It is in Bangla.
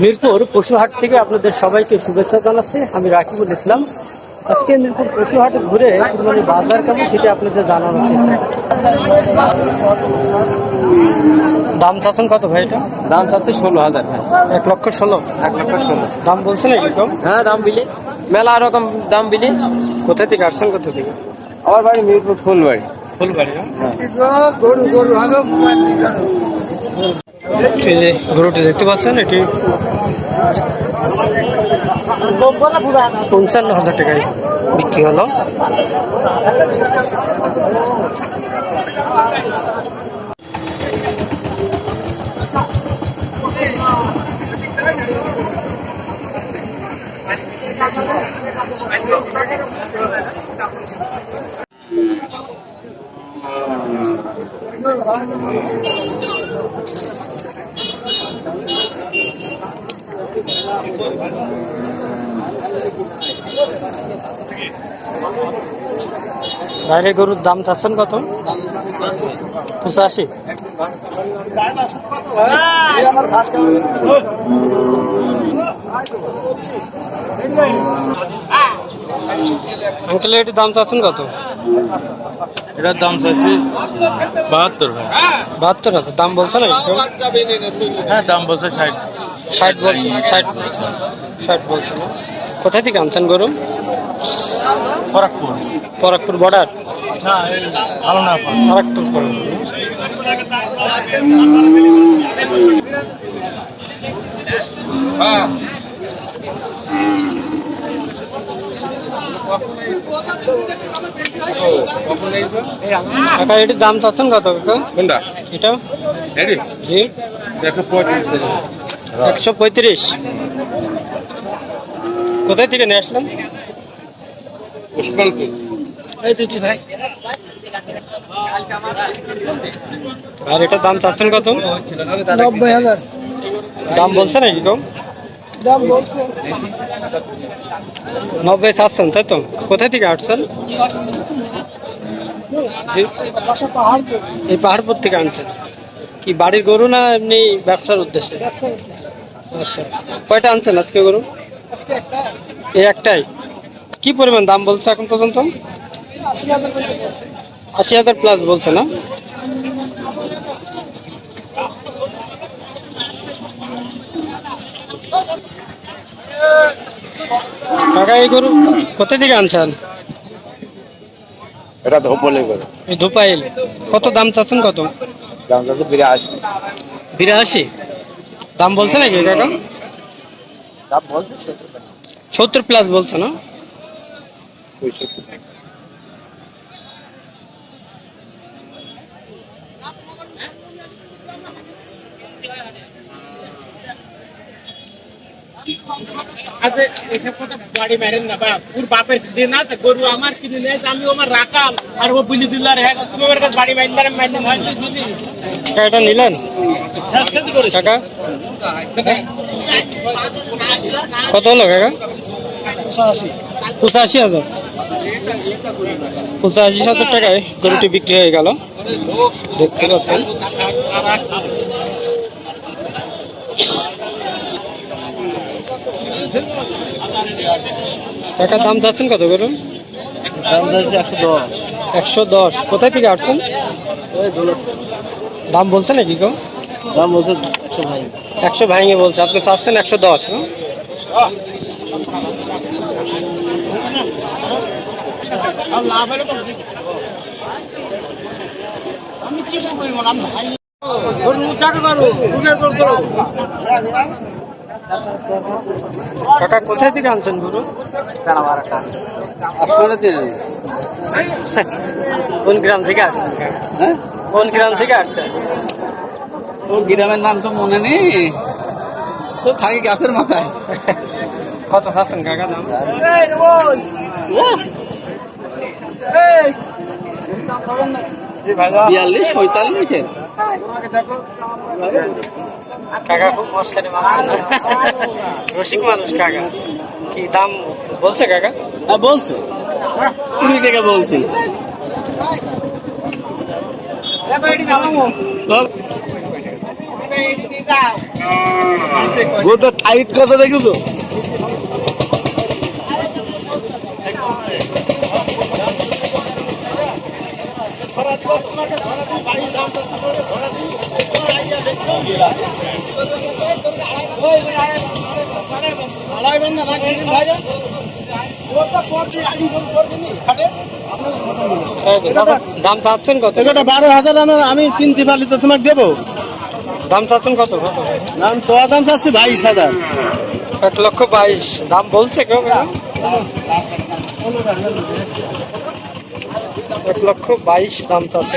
মিরপুর পশুহাট থেকে আপনাদের সবাইকে শুভেচ্ছা জানাচ্ছি। আমি রাকিবুল ইসলাম। আজকে মিরপুর পশুহাটে ঘুরে কুরবানি বাজার কেমন সেটা আপনাদের জানানোর চেষ্টা দাম চাচ্ছেন কত ভাই এটা? দাম চাচ্ছে ষোলো হাজার ভাই। এক লক্ষ ষোলো? এক লক্ষ ষোলো। দাম বলছে নাকি কম? হ্যাঁ দাম বিলি। মেলা রকম দাম বিলি। কোথা থেকে আসছেন কোথা থেকে? আমার বাড়ি মিরপুর ফুলবাড়ি। ফুলবাড়ি না? গরু গরু আগে এই যে গরুটি দেখতে পাচ্ছেন এটি পঞ্চান্ন হাজার টাকায় বিক্রি হলো। বাইরে গরুর দাম চাচ্ছেন কত? পঁচাশি। আঙ্কেল এটির দাম চাচ্ছেন কত? এটার দাম চাইছি বাহাত্তর ভাই। বাহাত্তর হাজার। দাম বলছে না হ্যাঁ দাম বলছে ষাট। ষাট বলছে ষাট ষাট বলছে না। কোথায় থেকে আনছেন গরু? খড়গপুর পরাগপুর বর্ডার? না এই ভালো না খড়গপুর বর্ডার কাকা এটির দাম চাচ্ছেন কত কাকা? কোনটা? এটা? এডি জি। একশো পঁয়ত্রিশ। একশো পঁয়ত্রিশ। কোথায় থেকে নিয়ে আসলাম আর এটার দাম চাচ্ছেন কত? নব্বই হাজার। দাম বলছে নাকি কম? দাম বলছে। নব্বই চাচ্ছেন তাই তো? কোথায় থেকে আসছেন? এই পাহাড়পুর থেকে আনছেন। কি বাড়ির গরু না এমনি ব্যবসার উদ্দেশ্যে? আচ্ছা কয়টা আনছেন আজকে গরু? এই একটাই। কি পরিমাণ দাম বলছে এখন পর্যন্ত। আশি হাজার প্লাস বলছে না? কাকা এই গরু কোথা থেকে আনছেন? এটা ধোপাইল গরু। এই ধোপাইল। কত দাম চাচ্ছেন কত? দাম চাচ্ছে বিরাশি। বিরাশি? দাম বলছে নাকি কাকা দাম বলছে সত্তর প্লাস বলছে না? আরে এসব কথা বাড়ি মারেন না বাপ ওর বাপের দিন আছে গরু আমার কিনে নিয়ে এসে আমি আমার রাখাল আর ও বুলি দিলার হ্যাঁ তুমি আমার কাছে বাড়ি হয় এটা নিলেন? করিস কাকা কত হলো কাকা? পঁচাশি হাজার? পঁচাশি হাজার টাকায় গরুটি বিক্রি হয়ে গেল। দেখতে পাচ্ছেন। টাকা দাম যাচ্ছেন কত গরু দাম চাচ্ছে একশো দশ। একশো দশ। কোথায় থেকে আসছেন? দাম বলছে নাকি গো দাম বলছে একশো ভাই একশো বলছে। আপনি চাচ্ছেন একশো দশ হ্যাঁ? কাকা কোথায় থেকে আনছেন গরু? আসমানে দিন। কোন গ্রাম থেকে আসছেন হ্যাঁ? কোন গ্রাম থেকে আসছেন? ও গ্রামের নাম তো মনে নেই। তো থাকি গাছের মাথায়। কত চাচ্ছেন কাকা দাম? বিয়াল্লিশ পঁয়তাল্লিশের কাকা খুব মস্কারি মানুষ রসিক মানুষ কাকা। কি দাম বলছে কাকা? হ্যাঁ বলছে। কুড়ি টাকা বলছি। গোটা টাইট কথা দেখো তো? দাম চাচ্ছেন কত? এগুলো বারো হাজার আমার আমি কিনতে পারলি তো তোমাকে দেবো। দাম চাচ্ছেন কত? কত? দাম ছোয়া দাম চাচ্ছি বাইশ হাজার। এক লক্ষ বাইশ। দাম বলছে কেউ এক লক্ষ বাইশ দাম চাচ্ছে